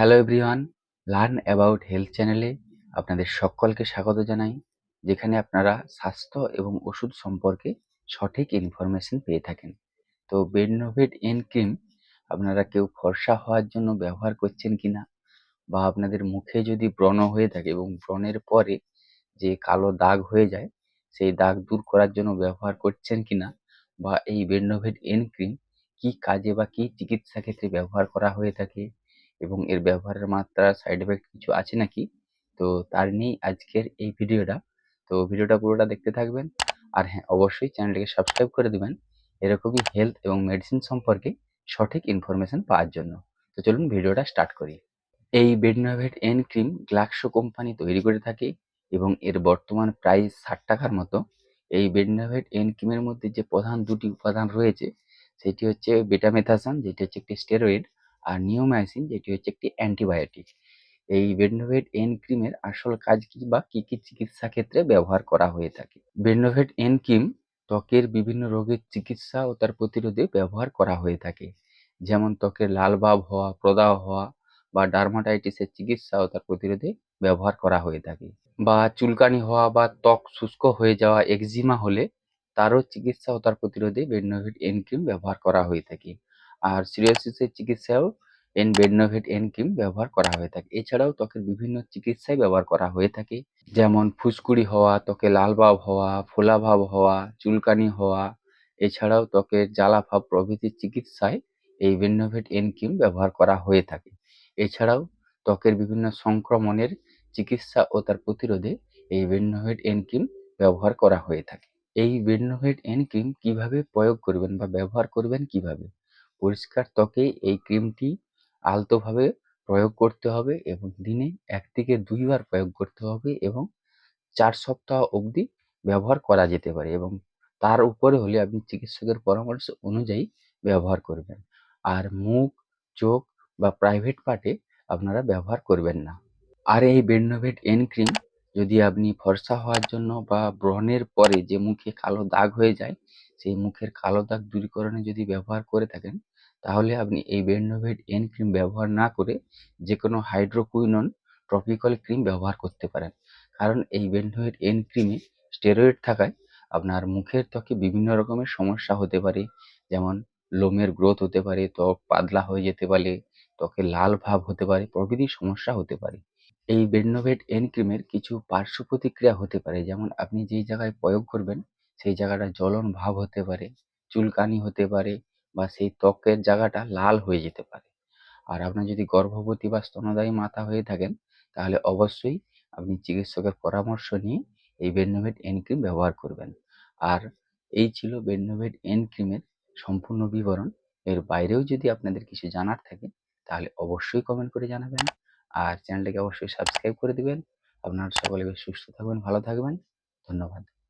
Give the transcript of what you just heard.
Hello everyone learn about health চ্যানেলে আপনাদের সকলকে স্বাগত জানাই, যেখানে আপনারা স্বাস্থ্য এবং ওষুধ সম্পর্কে সঠিক ইনফরমেশন পেয়ে থাকেন। তো বেডনোভেট এন ক্রিম আপনারা কেউ ফর্সা হওয়ার জন্য ব্যবহার করছেন কিনা, বা আপনাদের মুখে যদি ব্রণ হয়ে থাকে এবং ব্রণের পরে যে কালো দাগ হয়ে যায়, সেই দাগ দূর করার জন্য ব্যবহার করছেন কিনা, বা এই বেডনোভেট এন ক্রিম কি কাজে বা কি চিকিৎসা ক্ষেত্রে ব্যবহার করা হয়ে থাকে এবং এর ব্যবহারের মাত্রা সাইড এফেক্ট কিছু আছে নাকি? তো তার নিয়েই আজকের এই ভিডিওটা। তো ভিডিওটা পুরোটা দেখতে থাকবেন। আর হ্যাঁ অবশ্যই চ্যানেলটিকে সাবস্ক্রাইব করে দেবেন এরকমই হেলথ এবং মেডিসিন সম্পর্কে সঠিক ইনফরমেশন পাওয়ার জন্য। তো চলুন ভিডিওটা স্টার্ট করি। এই Betnovate N cream Glaxo company তৈরি করে থাকে এবং এর বর্তমান প্রাইস ষাট টাকার মতো। এই বেডনোভেট এন ক্রিমের মধ্যে যে প্রধান দুটি উপাদান রয়েছে, সেটি হচ্ছে বেটামেথাসন যেটি হচ্ছে একটি স্টেরয়েড আর নিওমাইসিন যেটি হচ্ছে একটি অ্যান্টিবায়োটিক এই বেন্ডোভেট এন ক্রিমের আসল কাজ কী বা কী কী চিকিৎসা ক্ষেত্রে ব্যবহার করা হয়ে থাকে? বেন্ডোভেট এন ক্রিম ত্বকের বিভিন্ন রোগের চিকিৎসা ও তার প্রতিরোধে ব্যবহার করা হয়ে থাকে। যেমন ত্বকের লাল ভাব হওয়া, প্রদাহ হওয়া বা ডার্মাটাইটিসের চিকিৎসা ও তার প্রতিরোধে ব্যবহার করা হয়ে থাকে। বা চুলকানি হওয়া বা ত্বক শুষ্ক হয়ে যাওয়া একজিমা হলে তারও চিকিৎসা ও তার প্রতিরোধে বেন্ডোভেট এন ক্রিম ব্যবহার করা হয়ে থাকে। আর সিরিয়াসিসের চিকিৎসায়ও এন বেডনোভেট এন ক্রিম ব্যবহার করা হয়ে থাকে। এছাড়াও ত্বকের বিভিন্ন চিকিৎসায় ব্যবহার করা হয়ে থাকে। যেমন ফুসকুড়ি হওয়া, ত্বকে লাল ভাব হওয়া, ফোলা ভাব হওয়া, চুলকানি হওয়া, এছাড়াও ত্বকের জ্বালা ভাব প্রভৃতির চিকিৎসায় এই বেডনোভেট এন ক্রিম ব্যবহার করা হয়ে থাকে। এছাড়াও ত্বকের বিভিন্ন সংক্রমণের চিকিৎসা ও তার প্রতিরোধে এই বেডনোভেট এন ক্রিম ব্যবহার করা হয়ে থাকে। এই বেডনোভেট এন ক্রিম কীভাবে প্রয়োগ করবেন বা ব্যবহার করবেন কীভাবে? পরিষ্কার ত্বকে এই ক্রিমটি আলতোভাবে প্রয়োগ করতে হবে এবং দিনে এক থেকে দুইবার প্রয়োগ করতে হবে এবং চার সপ্তাহ অবধি ব্যবহার করা যেতে পারে এবং তার উপরে হলে আপনি চিকিৎসকের পরামর্শ অনুযায়ী ব্যবহার করবেন। আর মুখ, চোখ বা প্রাইভেট পার্টে আপনারা ব্যবহার করবেন না। আর এই বেন্ডোভেট এন ক্রিম যদি আপনি ফর্সা হওয়ার জন্য বা ব্রণের পরে যে মুখে কালো দাগ হয়ে যায় সেই মুখের কালো দাগ দূরীকরণে যদি ব্যবহার করে থাকেন, তাহলে আপনি এই বেন্ডোভেট এন ক্রিম ব্যবহার না করে যে কোনো হাইড্রোকুইনন ট্রপিক্যাল ক্রিম ব্যবহার করতে পারেন। কারণ এই বেন্ডোভেট এন ক্রিমে স্টেরয়েড থাকায় আপনার মুখের ত্বকে বিভিন্ন রকমের সমস্যা হতে পারে, যেমন লোমের গ্রোথ হতে পারে, ত্বক পাতলা হয়ে যেতে পারে, ত্বকে লাল ভাব হতে পারে, প্রভৃতি সমস্যা হতে পারে। এই বেন্ডোভেট এন ক্রিমের কিছু পার্শ্ব প্রতিক্রিয়া হতে পারে, যেমন আপনি যেই জায়গায় প্রয়োগ করবেন সেই জায়গাটা জ্বলন ভাব হতে পারে, চুলকানি হতে পারে বা সেই ত্বকের জায়গাটা লাল হয়ে যেতে পারে। আর আপনার যদি গর্ভবতী বা স্তনদায়ী মাতা হয়ে থাকেন, তাহলে অবশ্যই আপনি চিকিৎসকের পরামর্শ নিয়ে এই বেডনোভেট এন ক্রিম ব্যবহার করবেন। আর এই ছিল বেডনোভেট এন ক্রিমের সম্পূর্ণ বিবরণ। এর বাইরেও যদি আপনাদের কিছু জানার থাকে, তাহলে অবশ্যই কমেন্ট করে জানাবেন। আর চ্যানেলটাকে অবশ্যই সাবস্ক্রাইব করে দেবেন। আপনারা সকলে সুস্থ থাকবেন, ভালো থাকবেন। ধন্যবাদ।